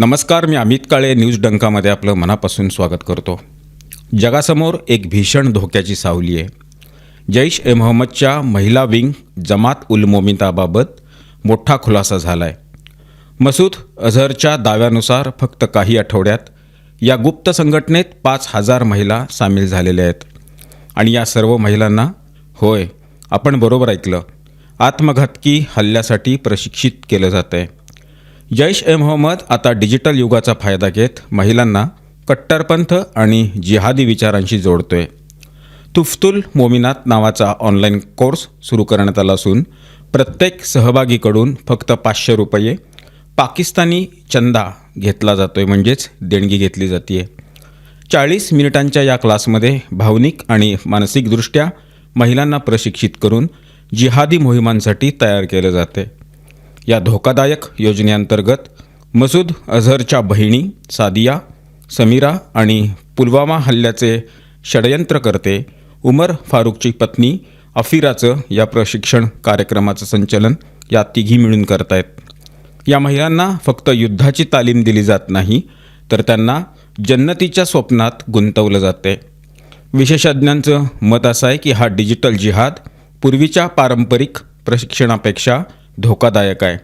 नमस्कार मी अमित काळे न्यूज डंकामध्ये आपलं मनापासून स्वागत करतो. जगासमोर एक भीषण धोक्याची सावली आहे. जैश ए मोहम्मदच्या महिला विंग जमात उल मोमिताबाबत मोठा खुलासा झाला आहे मसूद अझहरच्या दाव्यानुसार फक्त काही आठवड्यात या गुप्त संघटनेत पाच हजार महिला सामील झालेल्या आहेत. आणि या सर्व महिलांना होय आपण बरोबर ऐकलं आत्मघातकी हल्ल्यासाठी प्रशिक्षित केलं जातं आहे जैश ए मोहम्मद आता डिजिटल युगाचा फायदा घेत महिलांना कट्टरपंथ आणि जिहादी विचारांशी जोडतोय. तुफ्तुल मोमिनात नावाचा ऑनलाईन कोर्स सुरू करण्यात आला असून प्रत्येक सहभागीकडून फक्त पाचशे रुपये पाकिस्तानी चंदा घेतला जातोय म्हणजेच देणगी घेतली जाते चाळीस मिनिटांच्या या क्लासमध्ये भावनिक आणि मानसिकदृष्ट्या महिलांना प्रशिक्षित करून जिहादी मोहिमांसाठी तयार केलं जाते या धोकादायक योजनेअंतर्गत मसूद अझहरच्या बहिणी सादिया समीरा आणि पुलवामा हल्ल्याचे षडयंत्रकर्ते उमर फारूकची पत्नी अफिराचं या प्रशिक्षण कार्यक्रमाचं संचलन या तिघी मिळून करतायत. या महिलांना फक्त युद्धाची तालीम दिली जात नाही तर त्यांना जन्नतीच्या स्वप्नात गुंतवलं जाते विशेषज्ञांचं मत असं आहे की हा डिजिटल जिहाद पूर्वीच्या पारंपरिक प्रशिक्षणापेक्षा धोकादायक आहे.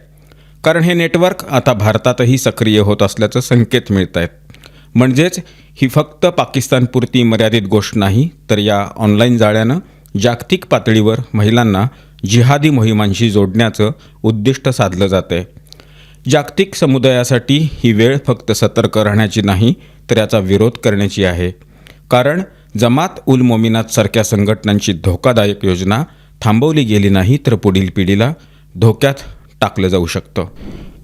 कारण हे नेटवर्क आता भारतातही सक्रिय होत असल्याचं संकेत मिळत आहेत म्हणजेच ही फक्त पाकिस्तानपुरती मर्यादित गोष्ट नाही तर या ऑनलाईन जाळ्यानं जागतिक पातळीवर महिलांना जिहादी मोहिमांशी जोडण्याचं उद्दिष्ट साधलं जातं आहे जागतिक समुदायासाठी ही वेळ फक्त सतर्क राहण्याची नाही तर याचा विरोध करण्याची आहे. कारण जमात उल मोमिनात सारख्या संघटनांची धोकादायक योजना थांबवली गेली नाही तर पुढील पिढीला धोक्यात टाकलं जाऊ शकतं.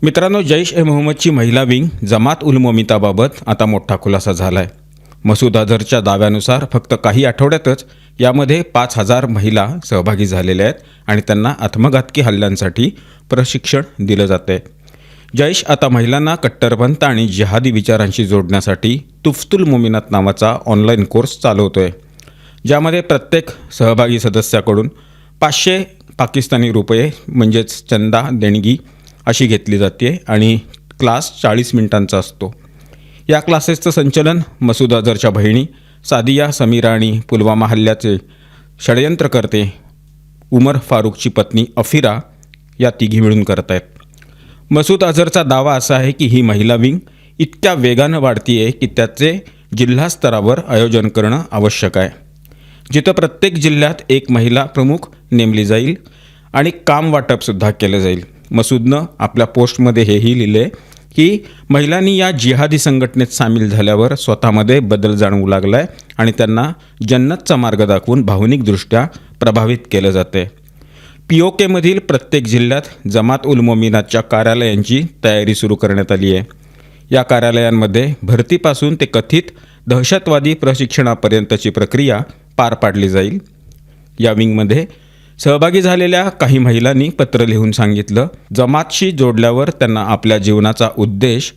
मित्रांनो जैश ए मोहम्मदची महिला विंग जमात उल मोमिताबाबत आता मोठा खुलासा झाला आहे मसूद अझरच्या दाव्यानुसार फक्त काही आठवड्यातच यामध्ये पाच हजार महिला सहभागी झालेल्या आहेत आणि त्यांना आत्मघातकी हल्ल्यांसाठी प्रशिक्षण दिलं जाते जैश आता महिलांना कट्टरपंथ आणि जिहादी विचारांशी जोडण्यासाठी तुफ्तुल मोमिनात नावाचा ऑनलाईन कोर्स चालवतोय. ज्यामध्ये प्रत्येक सहभागी सदस्याकडून पाचशे पाकिस्तानी रुपये म्हणजेच चंदा देणगी अशी घेतली जाते आणि क्लास चाळीस मिनिटांचा असतो. या क्लासेसचं संचलन मसूद अझरच्या बहिणी सादिया समीरा आणि पुलवामा हल्ल्याचे षडयंत्रकर्ते उमर फारूकची पत्नी अफिरा या तिघी मिळून करतायत. मसूद अझरचा दावा असा आहे की ही महिला विंग इतक्या वेगानं वाढती आहे की त्याचे जिल्हा स्तरावर आयोजन करणं आवश्यक आहे. जिथं प्रत्येक जिल्ह्यात एक महिला प्रमुख नेमली जाईल आणि काम वाटपसुद्धा केलं जाईल. मसूदनं आपल्या पोस्टमध्ये हेही लिहिले की महिलांनी या जिहादी संघटनेत सामील झाल्यावर स्वतःमध्ये बदल जाणवू लागला आहे आणि त्यांना जन्नतचा मार्ग दाखवून भावनिकदृष्ट्या प्रभावित केलं जाते पी ओ केमधील प्रत्येक जिल्ह्यात जमात उल मोमिनाच्या कार्यालयांची तयारी सुरू करण्यात आली आहे. या कार्यालयांमध्ये भरतीपासून ते कथित दहशतवादी प्रशिक्षणापर्यंतची प्रक्रिया पार पाडली जाईल. या विंगमध्ये सहभागी झालेल्या काही महिलांनी पत्र लिहून सांगितलं जमातशी जोडल्यावर त्यांना आपल्या जीवनाचा उद्देश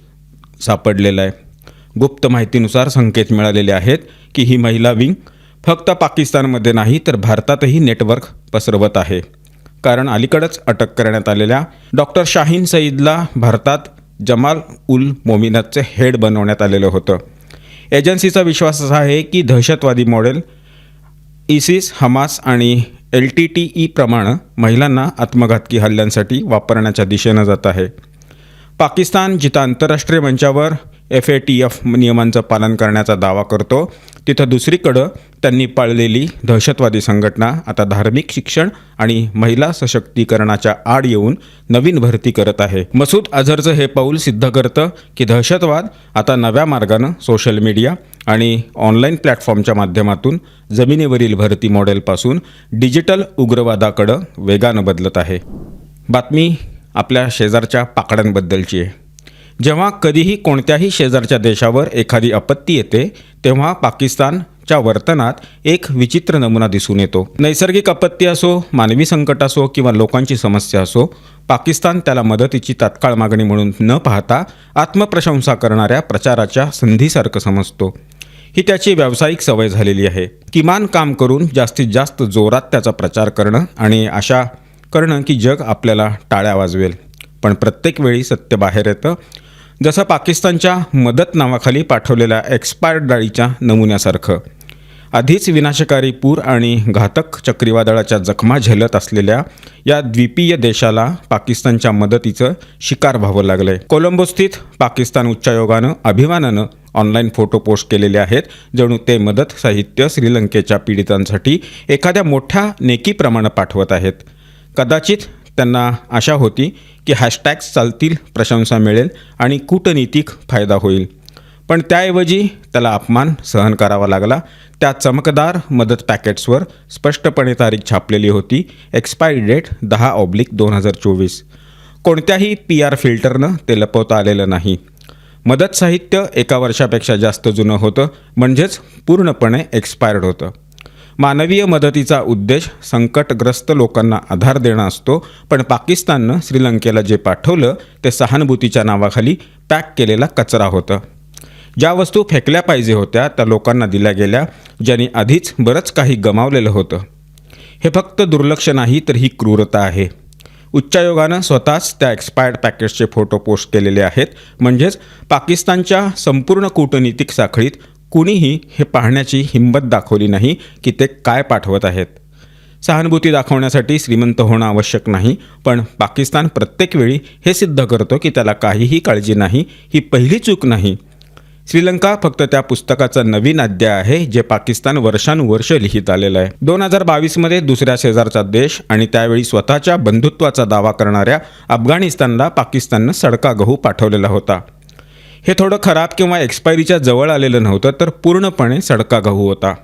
सापडलेला आहे. गुप्त माहितीनुसार संकेत मिळालेले आहेत की ही महिला विंग फक्त पाकिस्तानमध्ये नाही तर भारतातही नेटवर्क पसरवत आहे. कारण अलीकडंच अटक करण्यात आलेल्या डॉक्टर शाहीन सईदला भारतात जमाल उल मोमिनतचे हेड बनवण्यात आलेलं होतं. एजन्सीचा विश्वास असा आहे की दहशतवादी मॉडेल इसिस हमास आणि एल टी टी ईप्रमाणे महिलांना आत्मघातकी हल्ल्यांसाठी वापरण्याच्या दिशेनं जात आहे. पाकिस्तान जिथं आंतरराष्ट्रीय मंचावर एफ ए टी एफ नियमांचं पालन करण्याचा दावा करतो तिथं दुसरीकडं त्यांनी पाळलेली दहशतवादी संघटना आता धार्मिक शिक्षण आणि महिला सशक्तीकरणाच्या आड येऊन नवीन भरती करत आहे. मसूद अझहरचं हे पाऊल सिद्ध करतं की दहशतवाद आता नव्या मार्गानं सोशल मीडिया आणि ऑनलाईन प्लॅटफॉर्मच्या माध्यमातून जमिनीवरील भरती मॉडेलपासून डिजिटल उग्रवादाकडं वेगानं बदलत आहे. बातमी आपल्या शेजारच्या पाकड्यांबद्दलची आहे. जेव्हा कधीही कोणत्याही शेजारच्या देशावर एखादी आपत्ती येते तेव्हा पाकिस्तानच्या वर्तनात एक विचित्र नमुना दिसून येतो. नैसर्गिक आपत्ती असो मानवी संकट असो किंवा लोकांची समस्या असो पाकिस्तान त्याला मदतीची तात्काळ मागणी म्हणून न पाहता आत्मप्रशंसा करणाऱ्या प्रचाराच्या संधीसारखं समजतो. ही त्याची व्यावसायिक सवय झालेली आहे. किमान काम करून जास्तीत जास्त जोरात त्याचा प्रचार करणं आणि आशा करणं की जग आपल्याला टाळ्या वाजवेल. पण प्रत्येक वेळी सत्य बाहेर येतं जसं पाकिस्तानच्या मदत नावाखाली पाठवलेल्या एक्सपायर्ड डाळीच्या नमुन्यासारखं. आधीच विनाशकारी पूर आणि घातक चक्रीवादळाच्या जखमा झेलत असलेल्या या द्वीपीय देशाला पाकिस्तानच्या मदतीचं शिकार व्हावं लागलंय. कोलंबोस्थित पाकिस्तान उच्चायोगानं अभिमानानं ऑनलाईन फोटो पोस्ट केलेले आहेत. जणू ते मदत साहित्य श्रीलंकेच्या पीडितांसाठी एखाद्या मोठ्या नेकीप्रमाणे पाठवत आहेत. कदाचित त्यांना आशा होती की हॅशटॅग्स चालतील प्रशंसा मिळेल आणि कूटनीतिक फायदा होईल. पण त्याऐवजी त्याला अपमान सहन करावा लागला. त्या चमकदार मदत पॅकेट्सवर स्पष्टपणे तारीख छापलेली होती. एक्सपायरी डेट दहा ऑब्लिक दोन हजार चोवीस. कोणत्याही पी आर फिल्टरनं ते लपवता आलेलं नाही. मदत साहित्य एका वर्षापेक्षा जास्त जुनं होतं. म्हणजेच पूर्णपणे एक्सपायर्ड होतं. मानवीय मदतीचा उद्देश संकटग्रस्त लोकांना आधार देणं असतो. पण पाकिस्ताननं श्रीलंकेला जे पाठवलं ते सहानुभूतीच्या नावाखाली पॅक केलेला कचरा होतं. ज्या वस्तू फेकल्या पाहिजे होत्या त्या लोकांना दिल्या गेल्या ज्यांनी आधीच बरंच काही गमावलेलं होतं. हे फक्त दुर्लक्ष नाही तर ही क्रूरता आहे. उच्चायोगानं स्वतःच त्या एक्सपायर्ड पॅकेट्सचे फोटो पोस्ट केलेले आहेत. म्हणजेच पाकिस्तानच्या संपूर्ण कूटनीतिक साखळीत कुणीही हे पाहण्याची हिंमत दाखवली नाही की ते काय पाठवत आहेत. सहानुभूती दाखवण्यासाठी श्रीमंत होणं आवश्यक नाही पण पाकिस्तान प्रत्येक वेळी हे सिद्ध करतो की त्याला काहीही काळजी नाही ही पहिली चूक नाही. श्रीलंका फक्त त्या पुस्तकाचं नवीन अध्याय आहे जे पाकिस्तान वर्षानुवर्ष लिहित आलेलं आहे. दोन हजार बावीसमध्ये दुसऱ्या शेजारचा देश आणि त्यावेळी स्वतःच्या बंधुत्वाचा दावा करणाऱ्या अफगाणिस्तानला पाकिस्ताननं सडका गहू पाठवलेला होता. हे थोडं खराब किंवा एक्सपायरीच्या जवळ आलेलं नव्हतं तर पूर्णपणे सडका गहू होता.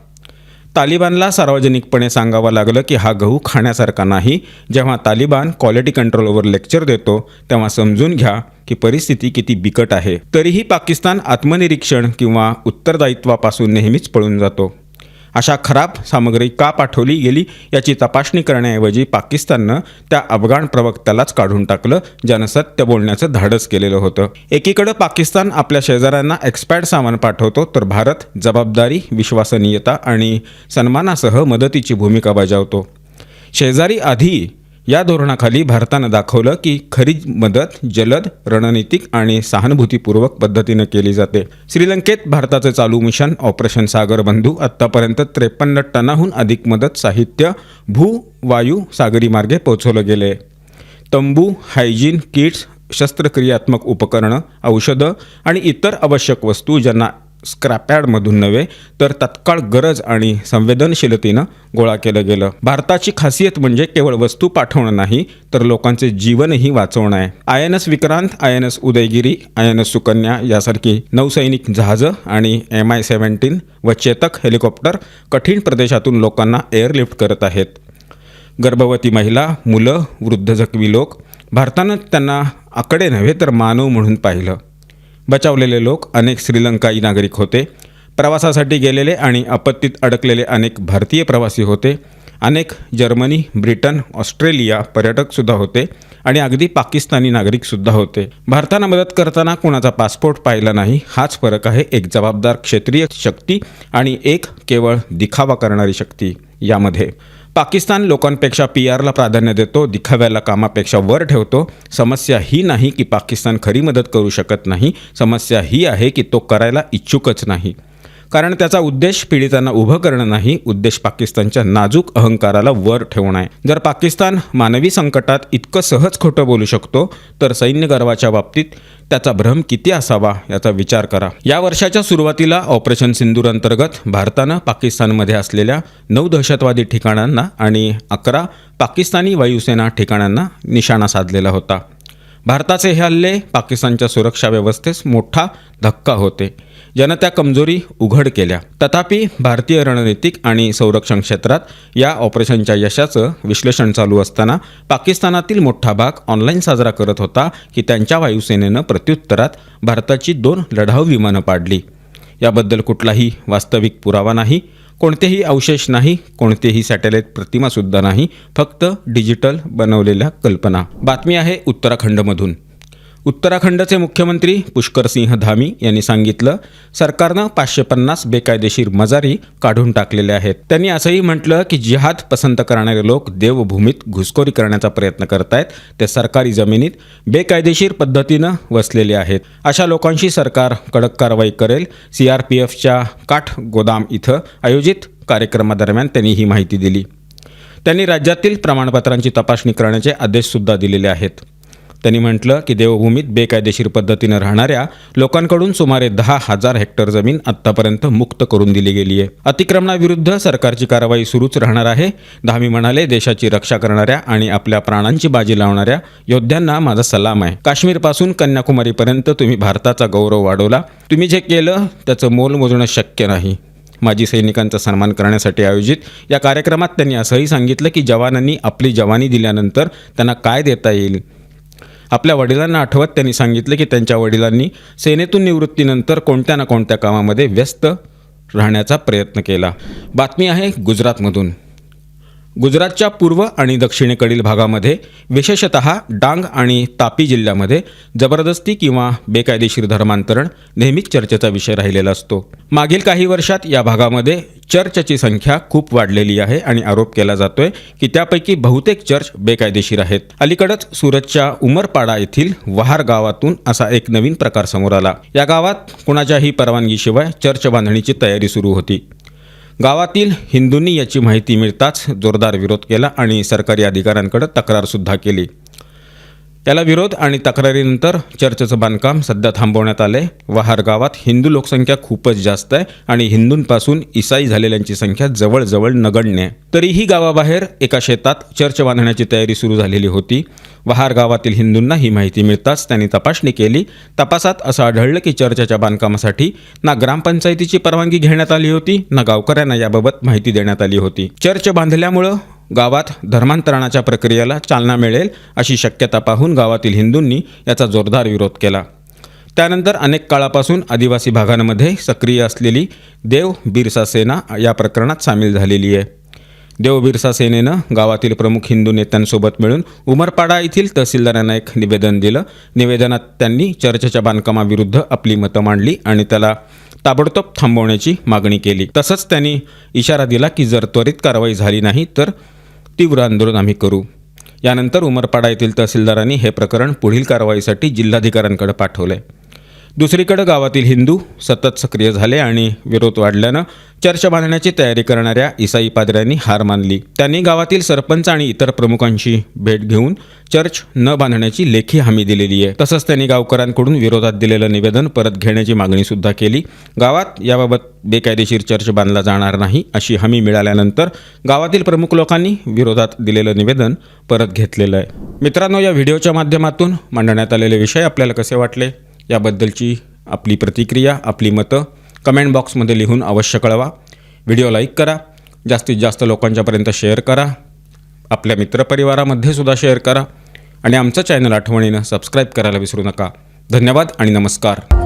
तालिबानला सार्वजनिकपणे सांगावं लागलं की हा गहू खाण्यासारखा नाही. जेव्हा तालिबान क्वालिटी कंट्रोलवर लेक्चर देतो तेव्हा समजून घ्या की परिस्थिती किती बिकट आहे. तरीही पाकिस्तान आत्मनिरीक्षण किंवा उत्तरदायित्वापासून नेहमीच पळून जातो. अशा खराब सामग्री का पाठवली गेली याची तपासणी करण्याऐवजी पाकिस्ताननं त्या अफगाण प्रवक्त्यालाच काढून टाकलं ज्यानं सत्य बोलण्याचं धाडस केलेलं होतं. एकीकडं पाकिस्तान आपल्या शेजाऱ्यांना एक्सपायर्ड सामान पाठवतो तर भारत जबाबदारी विश्वसनीयता आणि सन्मानासह मदतीची भूमिका बजावतो. शेजारी आधी या धोरणाखाली भारतानं दाखवलं की खरी मदत जलद रणनीतिक आणि सहानुभूतीपूर्वक पद्धतीनं केली जाते. श्रीलंकेत भारताचं चालू मिशन ऑपरेशन सागर बंधू आत्तापर्यंत त्रेपन्न टनाहून अधिक मदत साहित्य भू वायू सागरी मार्गे पोहोचवलं गेले. तंबू हायजीन किट्स शस्त्रक्रियात्मक उपकरणं औषधं आणि इतर आवश्यक वस्तू ज्यांना स्क्रॅपॅडमधून नव्हे तर तत्काळ गरज आणि संवेदनशीलतेनं गोळा केलं गेलं. भारताची खासियत म्हणजे केवळ वस्तू पाठवणं नाही तर लोकांचे जीवनही वाचवणं आहे. I N S Vikrant I N S Udaygiri I N S Sukanya यासारखी नौसैनिक जहाजं आणि एम आय सेव्हन्टीन व चेतक हेलिकॉप्टर कठीण प्रदेशातून लोकांना एअरलिफ्ट करत आहेत. गर्भवती महिला मुलं वृद्ध जखमी लोक भारतानं त्यांना आकडे नव्हे तर मानव म्हणून पाहिलं. बचावलेले लोक अनेक श्रीलंकाई नागरिक होते. प्रवासासाठी गेलेले आणि आपत्तीत अडकलेले अनेक भारतीय प्रवासी होते. अनेक जर्मनी ब्रिटन ऑस्ट्रेलिया पर्यटकसुद्धा होते आणि अगदी पाकिस्तानी नागरिकसुद्धा होते. भारतानं मदत करताना कुणाचा पासपोर्ट पाहिला नाही हाच फरक आहे एक जबाबदार क्षेत्रीय शक्ती आणि एक केवळ दिखावा करणारी शक्ती यामध्ये. पाकिस्तान लोकांपेक्षा पी आरला प्राधान्य देतो दिखाव्याला कामापेक्षा वर ठेवतो. समस्या ही नाही की पाकिस्तान खरी मदत करू शकत नाही. समस्या ही आहे की तो करायला इच्छुकच नाही. कारण त्याचा उद्देश पीडितांना उभं करणं नाही. उद्देश पाकिस्तानच्या नाजूक अहंकाराला वर ठेवणं आहे. जर पाकिस्तान मानवी संकटात इतकं सहज खोटं बोलू शकतो तर सैन्य गर्वाच्या बाबतीत त्याचा भ्रम किती असावा याचा विचार करा. या वर्षाच्या सुरुवातीला ऑपरेशन सिंदूर अंतर्गत भारतानं पाकिस्तानमध्ये असलेल्या नऊ दहशतवादी ठिकाणांना आणि अकरा पाकिस्तानी वायुसेना ठिकाणांना निशाणा साधलेला होता. भारताचे हे हल्ले पाकिस्तानच्या सुरक्षा व्यवस्थेस मोठा धक्का होते. ज्यानं त्या कमजोरी उघड केल्या. तथापि भारतीय रणनीतिक आणि संरक्षण क्षेत्रात या ऑपरेशनच्या यशाचं विश्लेषण चालू असताना पाकिस्तानातील मोठा भाग ऑनलाईन साजरा करत होता की त्यांच्या वायुसेनेनं प्रत्युत्तरात भारताची दोन लढाऊ विमानं पाडली. याबद्दल कुठलाही वास्तविक पुरावा नाही कोणतेही अवशेष नाही कोणतेही सॅटेलाईट प्रतिमासुद्धा नाही फक्त डिजिटल बनवलेल्या कल्पना. बातमी आहे उत्तराखंडमधून. उत्तराखंडचे मुख्यमंत्री पुष्करसिंह धामी यांनी सांगितलं सरकारनं पाचशे पन्नास बेकायदेशीर मजारी काढून टाकलेल्या आहेत. त्यांनी असंही म्हटलं की जिहाद पसंत करणारे लोक देवभूमीत घुसखोरी करण्याचा प्रयत्न करत आहेत ते सरकारी जमिनीत बेकायदेशीर पद्धतीनं वसलेले आहेत. अशा लोकांशी सरकार कडक कारवाई करेल. सी आर पी एफच्या काठ गोदाम इथं आयोजित कार्यक्रमादरम्यान त्यांनी ही माहिती दिली. त्यांनी राज्यातील प्रमाणपत्रांची तपासणी करण्याचे आदेशसुद्धा दिलेले आहेत. त्यांनी म्हटलं की देवभूमीत बेकायदेशीर पद्धतीनं राहणाऱ्या लोकांकडून सुमारे दहा हजार हेक्टर जमीन आत्तापर्यंत मुक्त करून दिली गेली आहे. अतिक्रमणाविरुद्ध सरकारची कारवाई सुरूच राहणार आहे. धामी म्हणाले देशाची रक्षा करणाऱ्या आणि आपल्या प्राणांची बाजी लावणाऱ्या योद्ध्यांना माझा सलाम आहे. काश्मीरपासून कन्याकुमारीपर्यंत तुम्ही भारताचा गौरव वाढवला. तुम्ही जे केलं त्याचं मोल मोजणं शक्य नाही. माजी सैनिकांचा सन्मान करण्यासाठी आयोजित या कार्यक्रमात त्यांनी असंही सांगितलं की जवानांनी आपली जवानी दिल्यानंतर त्यांना काय देता येईल? आपल्या वडिलांना आठवत त्यांनी सांगितलं की त्यांच्या वडिलांनी सेनेतून निवृत्तीनंतर कोणत्या ना कोणत्या कामामध्ये व्यस्त राहण्याचा प्रयत्न केला. बातमी आहे गुजरातमधून. गुजरातच्या पूर्व आणि दक्षिणेकडील भागामध्ये विशेषत डांग आणि तापी जिल्ह्यामध्ये जबरदस्ती किंवा बेकायदेशीर धर्मांतरण नेहमीच चर्चेचा विषय राहिलेला असतो. मागील काही वर्षात या भागामध्ये चर्चची संख्या खूप वाढलेली आहे आणि आरोप केला जातोय की त्यापैकी बहुतेक चर्च बेकायदेशीर आहेत. अलीकडच सुरतच्या उमरपाडा येथील वहार गावातून असा एक नवीन प्रकार समोर आला. या गावात कुणाच्याही परवानगीशिवाय चर्च बांधणीची तयारी सुरू होती. गावातील हिंदूंनी याची माहिती मिळताच जोरदार विरोध केला आणि सरकारी अधिकाऱ्यांकडे तक्रारसुद्धा केली. त्याला विरोध आणि तक्रारीनंतर चर्चचं बांधकाम सध्या थांबवण्यात आले वहार गावात हिंदू लोकसंख्या खूपच जास्त आहे आणि हिंदूंपासून ईसाई झालेल्यांची संख्या जवळजवळ नगण्य आहे. तरीही गावाबाहेर एका शेतात चर्च बांधण्याची तयारी सुरू झालेली होती. वहार गावातील हिंदूंना ही माहिती मिळताच त्यांनी तपासणी केली. तपासात असं आढळलं की चर्चच्या बांधकामासाठी ना ग्रामपंचायतीची परवानगी घेण्यात आली होती ना गावकऱ्यांना याबाबत माहिती देण्यात आली होती. चर्च बांधल्यामुळं गावात धर्मांतरणाच्या प्रक्रियेला चालना मिळेल अशी शक्यता पाहून गावातील हिंदूंनी याचा जोरदार विरोध केला. त्यानंतर अनेक काळापासून आदिवासी भागांमध्ये सक्रिय असलेली देव बिरसा सेना या प्रकरणात सामील झालेली आहे. देव बिरसा सेनेनं गावातील प्रमुख हिंदू नेत्यांसोबत मिळून उमरपाडा येथील तहसीलदारांना एक निवेदन दिलं. निवेदनात त्यांनी चर्चच्या बांधकामाविरुद्ध आपली मतं मांडली आणि त्याला ताबडतोब थांबवण्याची मागणी केली. तसंच त्यांनी इशारा दिला की जर त्वरित कारवाई झाली नाही तर तीव्र आंदोलन आम्ही करू. यानंतर उमरपाडा येथील तहसीलदारांनी हे प्रकरण पुढील कारवाईसाठी जिल्हाधिकाऱ्यांकडे पाठवले. दुसरीकडे गावातील हिंदू सतत सक्रिय झाले आणि विरोध वाढल्यानं चर्च बांधण्याची तयारी करणाऱ्या इसाई पादऱ्यांनी हार मानली. त्यांनी गावातील सरपंच आणि इतर प्रमुखांची भेट घेऊन चर्च न बांधण्याची लेखी हमी दिलेली आहे. तसंच त्यांनी गावकऱ्यांकडून विरोधात दिलेलं निवेदन परत घेण्याची मागणी सुद्धा केली. गावात याबाबत बेकायदेशीर चर्च बांधला जाणार नाही अशी हमी मिळाल्यानंतर गावातील प्रमुख लोकांनी विरोधात दिलेलं निवेदन परत घेतलेलं आहे. मित्रांनो या व्हिडिओच्या माध्यमातून मांडण्यात आलेले विषय आपल्याला कसे वाटले? याबद्दलची आपली प्रतिक्रिया आपली मतं कमेंट बॉक्समध्ये लिहून अवश्य कळवा. व्हिडिओ लाईक करा. जास्तीत जास्त लोकांच्यापर्यंत शेअर करा. आपल्या मित्रपरिवारामध्ये सुद्धा शेअर करा. आणि आमचं चॅनल आठवणीनं सबस्क्राईब करायला विसरू नका. धन्यवाद आणि नमस्कार.